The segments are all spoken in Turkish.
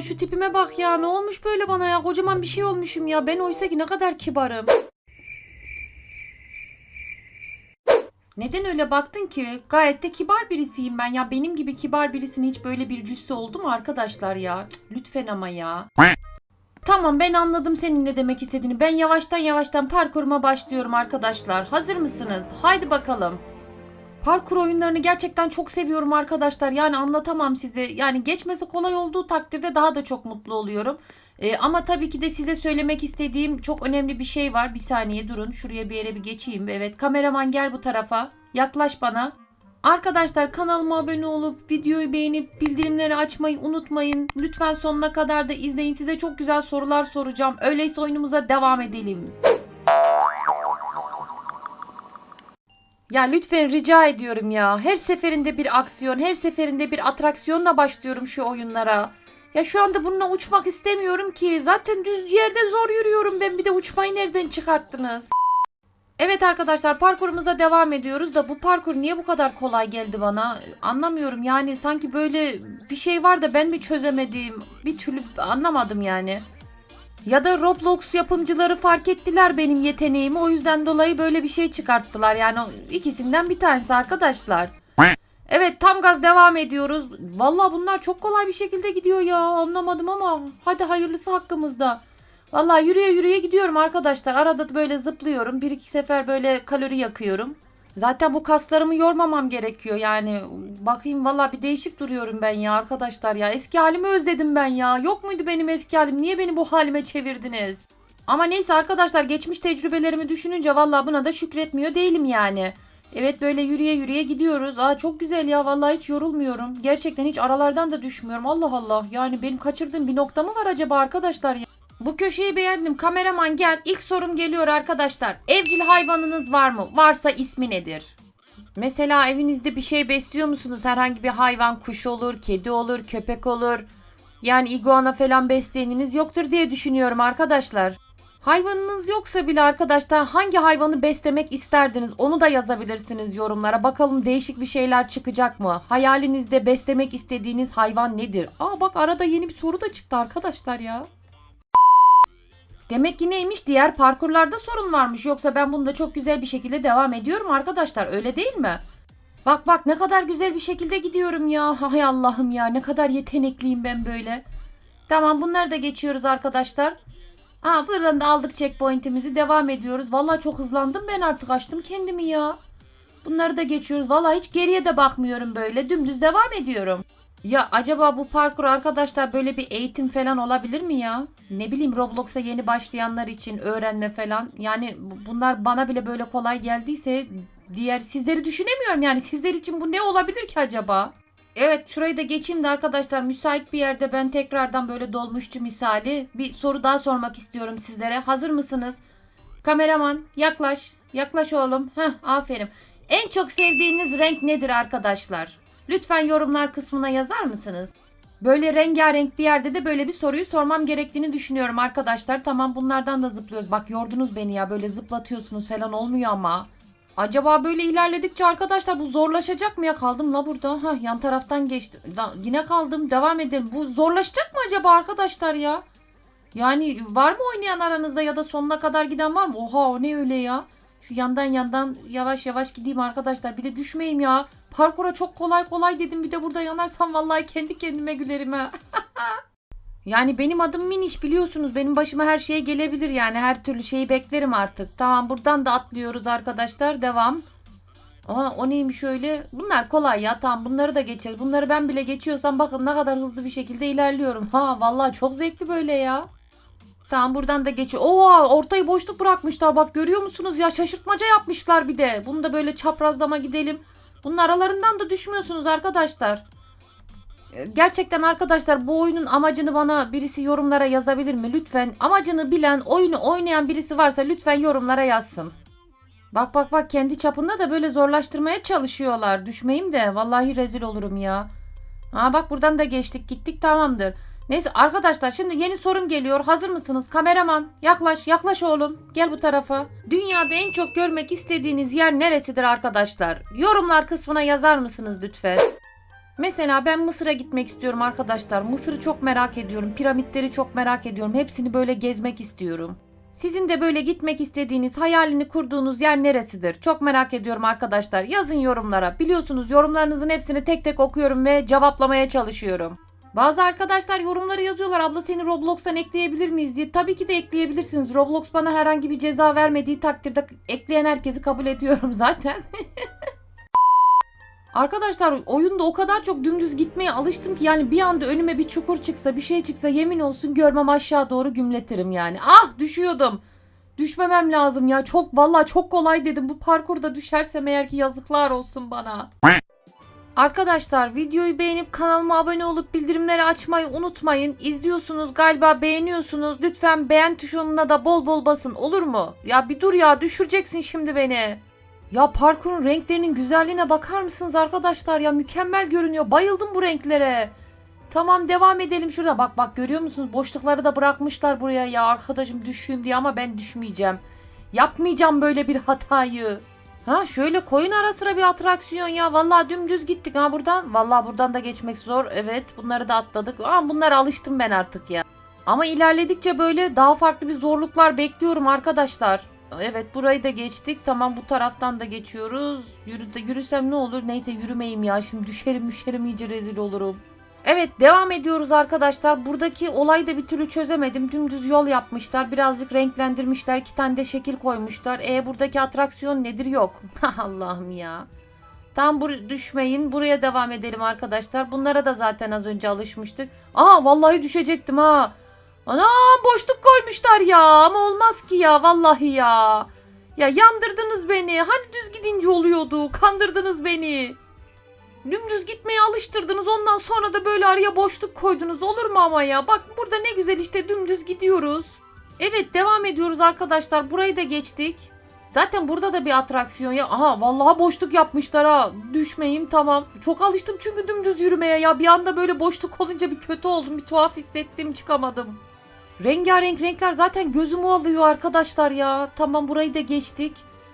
şu tipime bak ya ne olmuş böyle bana ya kocaman bir şey olmuşum ya ben oysa ki ne kadar kibarım. Neden öyle baktın ki? Gayet de kibar birisiyim ben ya. Benim gibi kibar birisinin hiç böyle bir cüssü oldu mu arkadaşlar ya? Cık, lütfen ama ya. Tamam ben anladım senin ne demek istediğini. Ben yavaştan yavaştan parkuruma başlıyorum arkadaşlar. Hazır mısınız? Haydi bakalım. Parkur oyunlarını gerçekten çok seviyorum arkadaşlar. Yani anlatamam size. Yani geçmesi kolay olduğu takdirde daha da çok mutlu oluyorum. Ee, ama tabii ki de size söylemek istediğim çok önemli bir şey var. Bir saniye durun. Şuraya bir yere bir geçeyim. Evet kameraman gel bu tarafa. Yaklaş bana. Arkadaşlar kanalıma abone olup videoyu beğenip bildirimleri açmayı unutmayın. Lütfen sonuna kadar da izleyin. Size çok güzel sorular soracağım. Öyleyse oyunumuza devam edelim. Ya lütfen rica ediyorum ya. Her seferinde bir aksiyon, her seferinde bir atraksiyonla başlıyorum şu oyunlara. Ya şu anda bununla uçmak istemiyorum ki. Zaten düz yerde zor yürüyorum ben. Bir de uçmayı nereden çıkarttınız? Evet arkadaşlar parkurumuza devam ediyoruz da bu parkur niye bu kadar kolay geldi bana? Anlamıyorum yani sanki böyle bir şey var da ben mi çözemedim? Bir türlü anlamadım yani. Ya da Roblox yapımcıları fark ettiler benim yeteneğimi o yüzden dolayı böyle bir şey çıkarttılar. Yani ikisinden bir tanesi arkadaşlar. Evet tam gaz devam ediyoruz. Vallahi bunlar çok kolay bir şekilde gidiyor ya anlamadım ama hadi hayırlısı hakkımızda. Vallahi yürüye yürüye gidiyorum arkadaşlar. Arada böyle zıplıyorum. Bir iki sefer böyle kalori yakıyorum. Zaten bu kaslarımı yormamam gerekiyor yani. Bakayım vallahi bir değişik duruyorum ben ya arkadaşlar ya. Eski halimi özledim ben ya. Yok muydu benim eski halim? Niye beni bu halime çevirdiniz? Ama neyse arkadaşlar geçmiş tecrübelerimi düşününce vallahi buna da şükretmiyor değilim yani. Evet böyle yürüye yürüye gidiyoruz. Aa çok güzel ya vallahi hiç yorulmuyorum. Gerçekten hiç aralardan da düşmüyorum. Allah Allah. Yani benim kaçırdığım bir nokta mı var acaba arkadaşlar ya? Bu köşeyi beğendim. Kameraman gel. İlk sorum geliyor arkadaşlar. Evcil hayvanınız var mı? Varsa ismi nedir? Mesela evinizde bir şey besliyor musunuz? Herhangi bir hayvan, kuş olur, kedi olur, köpek olur. Yani iguana falan besleyeniniz yoktur diye düşünüyorum arkadaşlar. Hayvanınız yoksa bile arkadaşlar hangi hayvanı beslemek isterdiniz onu da yazabilirsiniz yorumlara. Bakalım değişik bir şeyler çıkacak mı? Hayalinizde beslemek istediğiniz hayvan nedir? Aa bak arada yeni bir soru da çıktı arkadaşlar ya. Demek ki neymiş diğer parkurlarda sorun varmış. Yoksa ben bunda çok güzel bir şekilde devam ediyorum arkadaşlar öyle değil mi? Bak bak ne kadar güzel bir şekilde gidiyorum ya. Hay Allah'ım ya ne kadar yetenekliyim ben böyle. Tamam bunları da geçiyoruz arkadaşlar. Aa buradan da aldık checkpoint'imizi devam ediyoruz. Vallahi çok hızlandım ben artık açtım kendimi ya. Bunları da geçiyoruz. Vallahi hiç geriye de bakmıyorum böyle. Dümdüz devam ediyorum. Ya acaba bu parkur arkadaşlar böyle bir eğitim falan olabilir mi ya? Ne bileyim Roblox'a yeni başlayanlar için öğrenme falan. Yani bu- bunlar bana bile böyle kolay geldiyse diğer sizleri düşünemiyorum yani sizler için bu ne olabilir ki acaba? Evet şurayı da geçeyim de arkadaşlar müsait bir yerde ben tekrardan böyle dolmuşçu misali bir soru daha sormak istiyorum sizlere. Hazır mısınız? Kameraman yaklaş. Yaklaş oğlum. Heh aferin. En çok sevdiğiniz renk nedir arkadaşlar? Lütfen yorumlar kısmına yazar mısınız? Böyle rengarenk bir yerde de böyle bir soruyu sormam gerektiğini düşünüyorum arkadaşlar. Tamam bunlardan da zıplıyoruz. Bak yordunuz beni ya böyle zıplatıyorsunuz falan olmuyor ama. Acaba böyle ilerledikçe arkadaşlar bu zorlaşacak mı ya kaldım la burada. Ha yan taraftan geçtim. La, yine kaldım devam edelim. Bu zorlaşacak mı acaba arkadaşlar ya? Yani var mı oynayan aranızda ya da sonuna kadar giden var mı? Oha o ne öyle ya? Şu yandan yandan yavaş yavaş gideyim arkadaşlar. Bir de düşmeyeyim ya. Parkura çok kolay kolay dedim. Bir de burada yanarsam vallahi kendi kendime gülerim ha. yani benim adım Miniş biliyorsunuz. Benim başıma her şey gelebilir yani. Her türlü şeyi beklerim artık. Tamam buradan da atlıyoruz arkadaşlar. Devam. Aa o neymiş öyle? Bunlar kolay ya. Tamam bunları da geçeriz. Bunları ben bile geçiyorsam bakın ne kadar hızlı bir şekilde ilerliyorum. Ha vallahi çok zevkli böyle ya. Tamam buradan da geçiyor. Oo ortayı boşluk bırakmışlar. Bak görüyor musunuz ya şaşırtmaca yapmışlar bir de. Bunu da böyle çaprazlama gidelim. Bunun aralarından da düşmüyorsunuz arkadaşlar. Ee, Gerçekten arkadaşlar bu oyunun amacını bana birisi yorumlara yazabilir mi? Lütfen amacını bilen, oyunu oynayan birisi varsa lütfen yorumlara yazsın. Bak bak bak kendi çapında da böyle zorlaştırmaya çalışıyorlar. Düşmeyeyim de vallahi rezil olurum ya. Ha bak buradan da geçtik gittik tamamdır. Neyse arkadaşlar şimdi yeni sorum geliyor. Hazır mısınız? Kameraman yaklaş yaklaş oğlum. Gel bu tarafa. Dünyada en çok görmek istediğiniz yer neresidir arkadaşlar? Yorumlar kısmına yazar mısınız lütfen? Mesela ben Mısır'a gitmek istiyorum arkadaşlar. Mısır'ı çok merak ediyorum. Piramitleri çok merak ediyorum. Hepsini böyle gezmek istiyorum. Sizin de böyle gitmek istediğiniz, hayalini kurduğunuz yer neresidir? Çok merak ediyorum arkadaşlar. Yazın yorumlara. Biliyorsunuz yorumlarınızın hepsini tek tek okuyorum ve cevaplamaya çalışıyorum. Bazı arkadaşlar yorumları yazıyorlar. Abla seni Roblox'tan ekleyebilir miyiz diye. Tabii ki de ekleyebilirsiniz. Roblox bana herhangi bir ceza vermediği takdirde ekleyen herkesi kabul ediyorum zaten. Arkadaşlar oyunda o kadar çok dümdüz gitmeye alıştım ki yani bir anda önüme bir çukur çıksa bir şey çıksa yemin olsun görmem aşağı doğru gümletirim yani. Ah düşüyordum. Düşmemem lazım ya çok vallahi çok kolay dedim bu parkurda düşersem eğer ki yazıklar olsun bana. Arkadaşlar videoyu beğenip kanalıma abone olup bildirimleri açmayı unutmayın. İzliyorsunuz galiba beğeniyorsunuz. Lütfen beğen tuşuna da bol bol basın olur mu? Ya bir dur ya düşüreceksin şimdi beni. Ya parkurun renklerinin güzelliğine bakar mısınız arkadaşlar ya mükemmel görünüyor. Bayıldım bu renklere. Tamam devam edelim şurada. Bak bak görüyor musunuz? Boşlukları da bırakmışlar buraya ya arkadaşım düşeyim diye ama ben düşmeyeceğim. Yapmayacağım böyle bir hatayı. Ha şöyle koyun ara sıra bir atraksiyon ya. Vallahi dümdüz gittik ha buradan. Vallahi buradan da geçmek zor. Evet bunları da atladık. Aa bunlara alıştım ben artık ya. Ama ilerledikçe böyle daha farklı bir zorluklar bekliyorum arkadaşlar. Evet burayı da geçtik. Tamam bu taraftan da geçiyoruz. Yürü, yürüsem ne olur? Neyse yürümeyeyim ya. Şimdi düşerim müşerim iyice rezil olurum. Evet devam ediyoruz arkadaşlar. Buradaki olayı da bir türlü çözemedim. Dümdüz yol yapmışlar. Birazcık renklendirmişler. İki tane de şekil koymuşlar. E buradaki atraksiyon nedir yok. Allah'ım ya. Tam bur düşmeyin. Buraya devam edelim arkadaşlar. Bunlara da zaten az önce alışmıştık. Aa vallahi düşecektim ha. Anam boşluk koymuşlar ya ama olmaz ki ya vallahi ya. Ya yandırdınız beni. Hani düz gidince oluyordu. Kandırdınız beni. Dümdüz gitmeye alıştırdınız. Ondan sonra da böyle araya boşluk koydunuz. Olur mu ama ya? Bak burada ne güzel işte dümdüz gidiyoruz. Evet devam ediyoruz arkadaşlar. Burayı da geçtik. Zaten burada da bir atraksiyon ya. Aha vallahi boşluk yapmışlar ha. Düşmeyeyim tamam. Çok alıştım çünkü dümdüz yürümeye ya. Bir anda böyle boşluk olunca bir kötü oldum. Bir tuhaf hissettim çıkamadım. Rengarenk renkler zaten gözümü alıyor arkadaşlar ya. Tamam burayı da geçtik.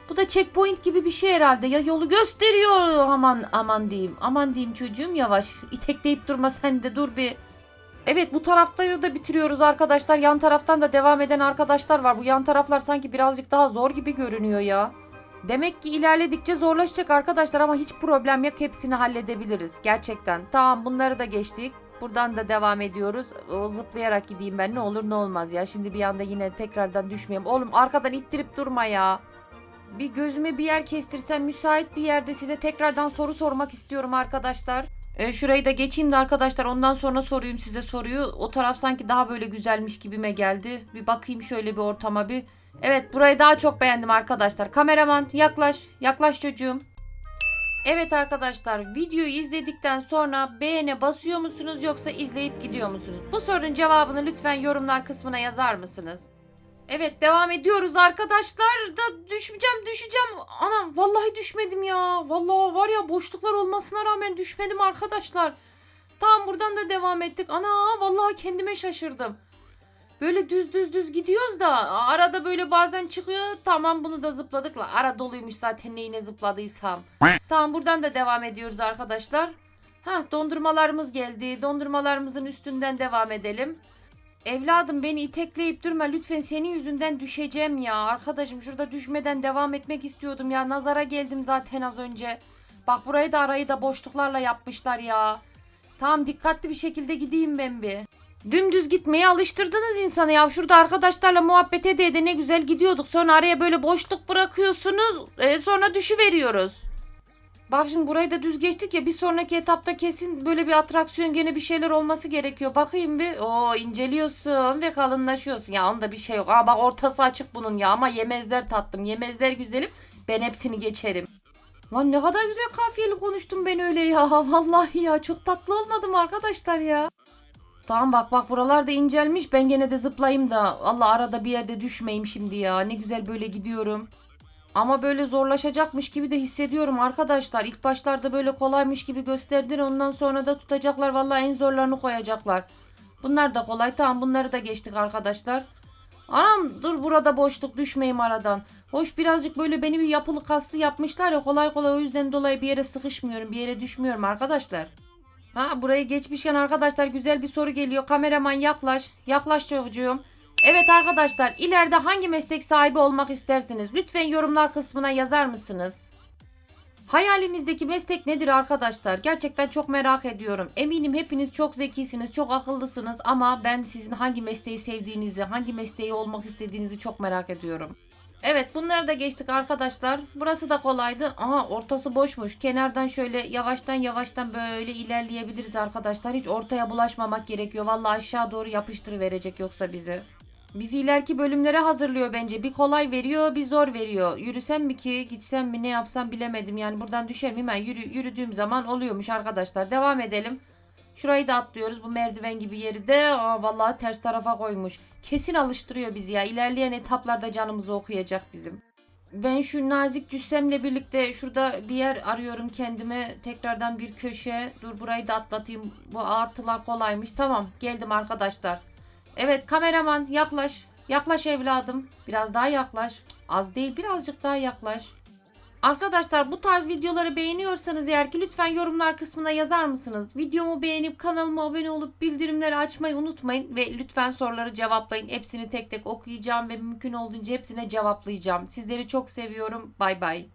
Bu da checkpoint gibi bir şey herhalde. Ya yolu gösteriyor. Aman aman diyeyim. Aman diyeyim çocuğum yavaş. İtekleyip durma sen de dur bir. Evet bu tarafları da bitiriyoruz arkadaşlar. Yan taraftan da devam eden arkadaşlar var. Bu yan taraflar sanki birazcık daha zor gibi görünüyor ya. Demek ki ilerledikçe zorlaşacak arkadaşlar ama hiç problem yok. Hepsini halledebiliriz gerçekten. Tamam bunları da geçtik. Buradan da devam ediyoruz. O zıplayarak gideyim ben ne olur ne olmaz ya. Şimdi bir anda yine tekrardan düşmeyeyim. Oğlum arkadan ittirip durma ya. Bir gözüme bir yer kestirsem müsait bir yerde size tekrardan soru sormak istiyorum arkadaşlar. E, şurayı da geçeyim de arkadaşlar ondan sonra sorayım size soruyu. O taraf sanki daha böyle güzelmiş gibime geldi. Bir bakayım şöyle bir ortama bir. Evet burayı daha çok beğendim arkadaşlar. Kameraman yaklaş. Yaklaş çocuğum. Evet arkadaşlar videoyu izledikten sonra beğene basıyor musunuz yoksa izleyip gidiyor musunuz? Bu sorunun cevabını lütfen yorumlar kısmına yazar mısınız? Evet devam ediyoruz arkadaşlar da düşeceğim düşeceğim. Anam vallahi düşmedim ya. Vallahi var ya boşluklar olmasına rağmen düşmedim arkadaşlar. Tamam buradan da devam ettik. Ana vallahi kendime şaşırdım. Böyle düz düz düz gidiyoruz da arada böyle bazen çıkıyor. Tamam bunu da zıpladık la. Ara doluymuş zaten neyine zıpladıysam. Tamam buradan da devam ediyoruz arkadaşlar. Ha dondurmalarımız geldi. Dondurmalarımızın üstünden devam edelim. Evladım beni itekleyip durma lütfen senin yüzünden düşeceğim ya. Arkadaşım şurada düşmeden devam etmek istiyordum ya. Nazara geldim zaten az önce. Bak burayı da arayı da boşluklarla yapmışlar ya. Tamam dikkatli bir şekilde gideyim ben bir. Dümdüz gitmeye alıştırdınız insanı ya. Şurada arkadaşlarla muhabbet ede ne güzel gidiyorduk. Sonra araya böyle boşluk bırakıyorsunuz. E, sonra düşüveriyoruz. Bak şimdi burayı da düz geçtik ya bir sonraki etapta kesin böyle bir atraksiyon gene bir şeyler olması gerekiyor. Bakayım bir. Oo inceliyorsun ve kalınlaşıyorsun. Ya onda bir şey yok. Aa bak ortası açık bunun ya ama yemezler tattım. Yemezler güzelim. Ben hepsini geçerim. Lan ne kadar güzel kafiyeli konuştum ben öyle ya. Vallahi ya çok tatlı olmadım arkadaşlar ya. Tamam bak bak buralar da incelmiş. Ben gene de zıplayayım da. Allah arada bir yerde düşmeyeyim şimdi ya. Ne güzel böyle gidiyorum. Ama böyle zorlaşacakmış gibi de hissediyorum arkadaşlar. İlk başlarda böyle kolaymış gibi gösterdiler. Ondan sonra da tutacaklar. Vallahi en zorlarını koyacaklar. Bunlar da kolay. Tamam bunları da geçtik arkadaşlar. Anam dur burada boşluk düşmeyeyim aradan. Hoş birazcık böyle beni bir yapılı kaslı yapmışlar ya kolay kolay o yüzden dolayı bir yere sıkışmıyorum. Bir yere düşmüyorum arkadaşlar. Ha burayı geçmişken arkadaşlar güzel bir soru geliyor. Kameraman yaklaş. Yaklaş çocuğum. Evet arkadaşlar ileride hangi meslek sahibi olmak istersiniz? Lütfen yorumlar kısmına yazar mısınız? Hayalinizdeki meslek nedir arkadaşlar? Gerçekten çok merak ediyorum. Eminim hepiniz çok zekisiniz, çok akıllısınız ama ben sizin hangi mesleği sevdiğinizi, hangi mesleği olmak istediğinizi çok merak ediyorum. Evet bunları da geçtik arkadaşlar. Burası da kolaydı. Aha ortası boşmuş. Kenardan şöyle yavaştan yavaştan böyle ilerleyebiliriz arkadaşlar. Hiç ortaya bulaşmamak gerekiyor. Vallahi aşağı doğru yapıştır verecek yoksa bizi. Bizi ileriki bölümlere hazırlıyor bence. Bir kolay veriyor, bir zor veriyor. Yürüsem mi ki, gitsem mi, ne yapsam bilemedim. Yani buradan düşer miyim? Ben yürü, yürüdüğüm zaman oluyormuş arkadaşlar. Devam edelim. Şurayı da atlıyoruz. Bu merdiven gibi yeri de aa, vallahi ters tarafa koymuş. Kesin alıştırıyor bizi ya. İlerleyen etaplarda canımızı okuyacak bizim. Ben şu nazik cüssemle birlikte şurada bir yer arıyorum kendime. Tekrardan bir köşe. Dur burayı da atlatayım. Bu artılar kolaymış. Tamam geldim arkadaşlar. Evet kameraman yaklaş. Yaklaş evladım. Biraz daha yaklaş. Az değil birazcık daha yaklaş. Arkadaşlar bu tarz videoları beğeniyorsanız eğer ki lütfen yorumlar kısmına yazar mısınız? Videomu beğenip kanalıma abone olup bildirimleri açmayı unutmayın ve lütfen soruları cevaplayın. Hepsini tek tek okuyacağım ve mümkün olduğunca hepsine cevaplayacağım. Sizleri çok seviyorum. Bay bay.